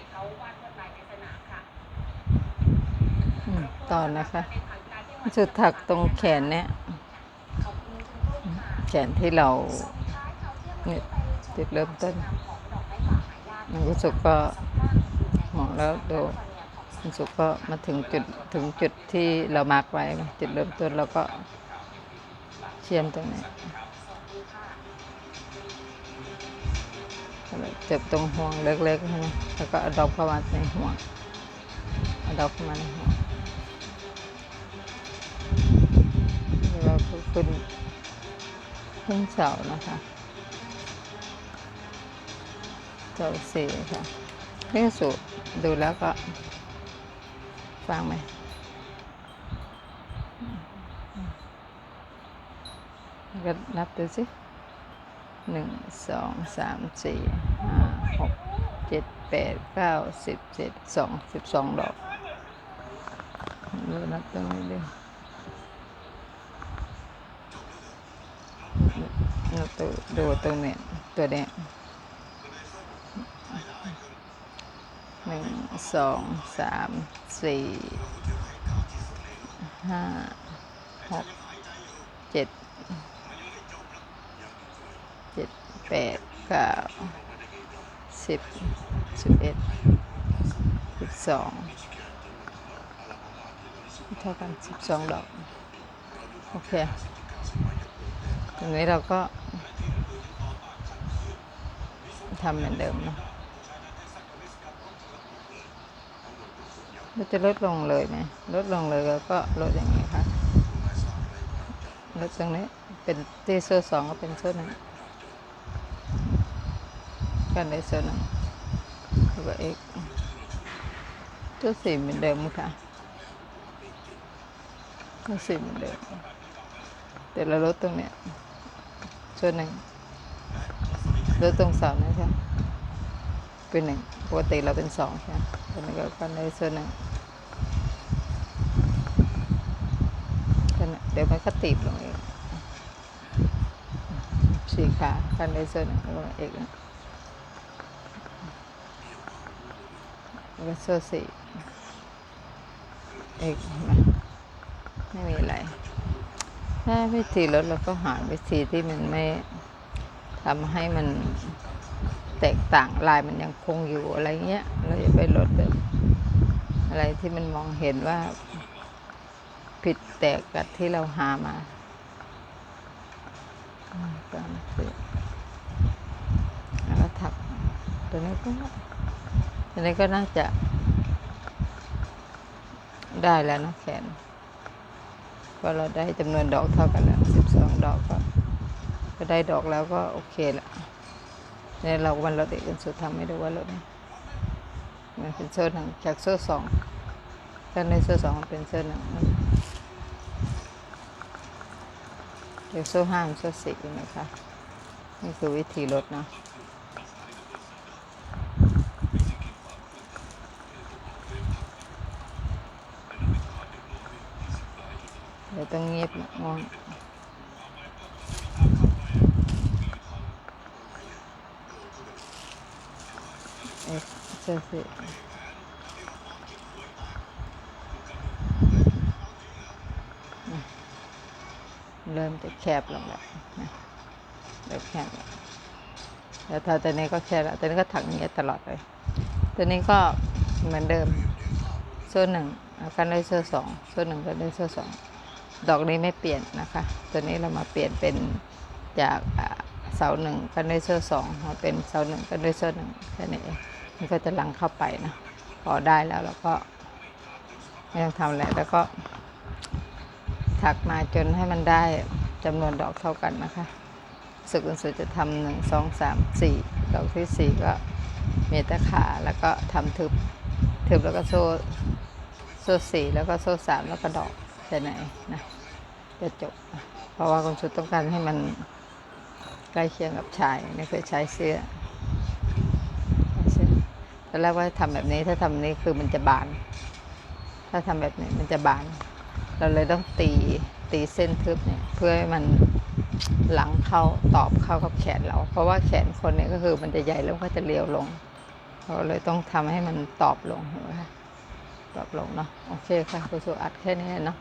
ด็กๆเขาวาดลวดลายในสนามค่ะอืมต่อนะคะ จุดถักตรงแขนเนี่ยขอบคุณคุณรุ่งค่ะแขนที่เราส่งท้ายข่าวเที่ยงเนี่ยไปจุดเริ่มต้นนำของดอกไม้ป่าหายากมันรู้สึกก็เหมาะแล้วดูมันสุกก็มาถึงจุดถึงจุดที่เรามาร์กไว้ จุดเริ่มต้นเราก็เชื่อมตรงนี้ จ็บตรงห่วงเล็กๆแล้วก็เอาดอกเข้ามาในห่วงเอาดอกเข้ามาในห่วงแล้วเราก็ขึ้นขึ้นเสานะคะเสาสี่ค่ะนี่สุดูแล้วก็ฟังไหมแล้วก็นับดูสิ หนึ่งสองสามสี่ห้าหกเจ็ดแปดเก้าสิบเจ็ดสองสิบสองดอกดูนับตรงนี้ดินับตัวดูตรงนี้ตัวเนี้ยหนึ่งสองสามสี่ห้าหกเจ็ด เจ็ดแปดเก้าสิบสิบเอ็ดสิบสองเท่ากันสิบสองดอก โอเคตรงนี้เราก็ทำเหมือนเดิมนะมันจะลดลงเลยไหมลดลงเลยแล้วก็ลดอย่างนี้ค่ะลดตรงนี้เป็นที่โซ่สองก็เป็นโซ่หนึ่ง กันในโซ่หนึ่งแล้วก็เอกโซ่สี่เหมือนเดิมค่ะโซ่สี่เหมือนเดิม แต่เราลดตรงเนี้ยโซ่หนึ่งลดตรงเสานะคะเป็นหนึ่งปกติเราเป็นสองใช่ไหมตอนนี้ก็กันในโซ่หนึ่งเดี๋ยวมันก็ตีบลงเองสี่ขากันได้ส่วนหนึ่งแล้วก็เอกนะ แล้วก็โซ่สี่เอกไม่มีอะไร ถ้าวิธีลดเราก็หาวิธีที่มันไม่ทำให้มันแตกต่างลายมันยังคงอยู่อะไรเงี้ย เราจะไปลดแบบอะไรที่มันมองเห็นว่าผิดแตกกับที่เราหามาแล้วก็ถักตัวนี้ก็ ตัวนี้ก็น่าจะ ได้แล้วนะแขนก็เราได้จำนวนดอกเท่ากันแล้วสิบสองดอกก็ก็ได้ดอกแล้วก็โอเคละเนี่ยเราวันลดเอกสุดทำให้ดูว่าลดนะมันเป็นโซ่หนึ่งจากโซ่สองถ้าในโซ่สองมันเป็นโซ่หนึ่งเดี๋ยวโซ่ห้าโซ่สี่นะคะ นี่คือวิธีลดเนาะ เดี๋ยวต้องเงียบนะง่วงเอ๊ะโซ่สี่เริ่มจะแคบลงแล้วนะเริ่มแคบแล้วแล้วถ้าตัวนี้ก็แคบแล้วตัวนี้ก็ถักอย่างเงี้ยตลอดเลยตัวนี้ก็เหมือนเดิมโซ่หนึ่งเอากันได้โซ่สองโซ่หนึ่งกันได้โซ่สอง ดอกนี้ไม่เปลี่ยนนะคะ ตัวนี้เรามาเปลี่ยนเป็นจากเสาหนึ่งกันด้โซ่สองมาเป็นเสาหนึ่งกันด้โซ่หนึ่งแค่นี้เองมันก็จะหลังเข้าไปนะพอได้แล้วเราก็ไม่ต้องทำอะไรแล้วก็ถักมาจนให้มันได้จำนวนดอกเท่ากันนะคะสึกคุณสุจะทำหนึ่งสองสามสี่ดอกที่สี่ก็เมตะขาแล้วก็ทำทึบทึบแล้วก็โซ่โซ่สี่แล้วก็โซ่สามแล้วก็ดอก แค่ไหนนะจะจบ เพราะว่าคุณสุดต้องการให้มันใกล้เคียงกับชายนี่คือใช้เสื้อเสื้อตอนแรกว่าทำแบบนี้ถ้าทำแบบนี้คือมันจะบาน ถ้าทำแบบนี้มันจะบาน เราเลยต้องตีตีเส้นทึบเนี่ยเพื่อให้มันหลังเข้าตอบเข้ากับแขนเรา เพราะว่าแขนคนเนี่ยก็คือมันจะใหญ่แล้วก็จะเรียวลง เราเลยต้องทำให้มันตอบลงเห็นไหมคะตอบลงเนาะโอเคค่ะคุณสุอัดแค่นี้เนาะ